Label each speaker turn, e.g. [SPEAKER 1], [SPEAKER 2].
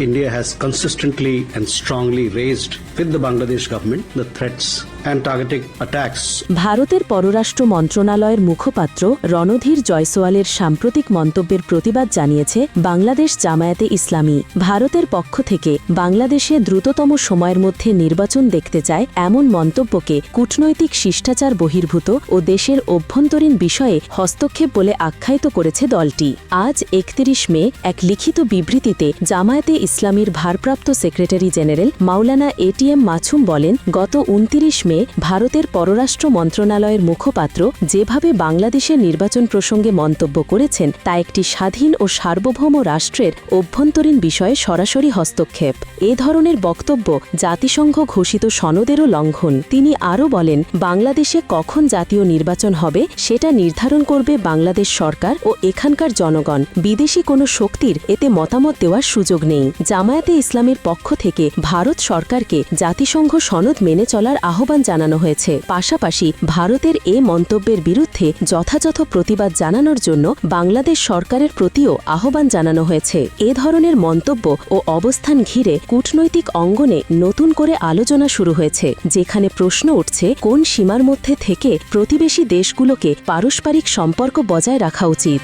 [SPEAKER 1] India has consistently and strongly raised with the Bangladesh government the threats
[SPEAKER 2] ভারতের পররাষ্ট্র মন্ত্রণালয়ের মুখপাত্র রণধীর জয়সওয়ালের সাম্প্রতিক মন্তব্যের প্রতিবাদ জানিয়েছে বাংলাদেশ জামায়াতে ইসলামী। ভারতের পক্ষ থেকে বাংলাদেশে দ্রুততম সময়ের মধ্যে নির্বাচন দেখতে চায় এমন মন্তব্যকে কূটনৈতিক শিষ্টাচার বহির্ভূত ও দেশের অভ্যন্তরীণ বিষয়ে হস্তক্ষেপ বলে আখ্যায়িত করেছে দলটি। আজ একত্রিশ মে এক লিখিত বিবৃতিতে জামায়াতে ইসলামীর ভারপ্রাপ্ত secretary general Maulana ATM Masum বলেন, গত উনতিরিশ মে ভারতের পররাষ্ট্র মন্ত্রণালয়ের মুখপাত্র যেভাবে বাংলাদেশের নির্বাচন প্রসঙ্গে মন্তব্য করেছেন, তা একটি স্বাধীন ও সার্বভৌম রাষ্ট্রের অভ্যন্তরীণ বিষয়ে সরাসরি হস্তক্ষেপ। এ ধরনের বক্তব্য জাতিসংঘ ঘোষিত সনদেরও লঙ্ঘন। তিনি আরও বলেন, বাংলাদেশে কখন জাতীয় নির্বাচন হবে সেটা নির্ধারণ করবে বাংলাদেশ সরকার ও এখানকার জনগণ। বিদেশি কোনো শক্তির এতে মতামত দেওয়ার সুযোগ নেই। জামায়াতে ইসলামের পক্ষ থেকে ভারত সরকারকে জাতিসংঘ সনদ মেনে চলার আহ্বান জানানো হয়েছে। পাশাপাশি ভারতের এ মন্তব্যের বিরুদ্ধে যথাযথ প্রতিবাদ জানানোর জন্য বাংলাদেশ সরকারের প্রতিও আহ্বান জানানো হয়েছে। এ ধরনের মন্তব্য ও অবস্থান ঘিরে কূটনৈতিক অঙ্গনে নতুন করে আলোচনা শুরু হয়েছে, যেখানে প্রশ্ন উঠছে, কোন সীমার মধ্যে থেকে প্রতিবেশী দেশগুলোকে পারস্পরিক সম্পর্ক বজায় রাখা উচিত?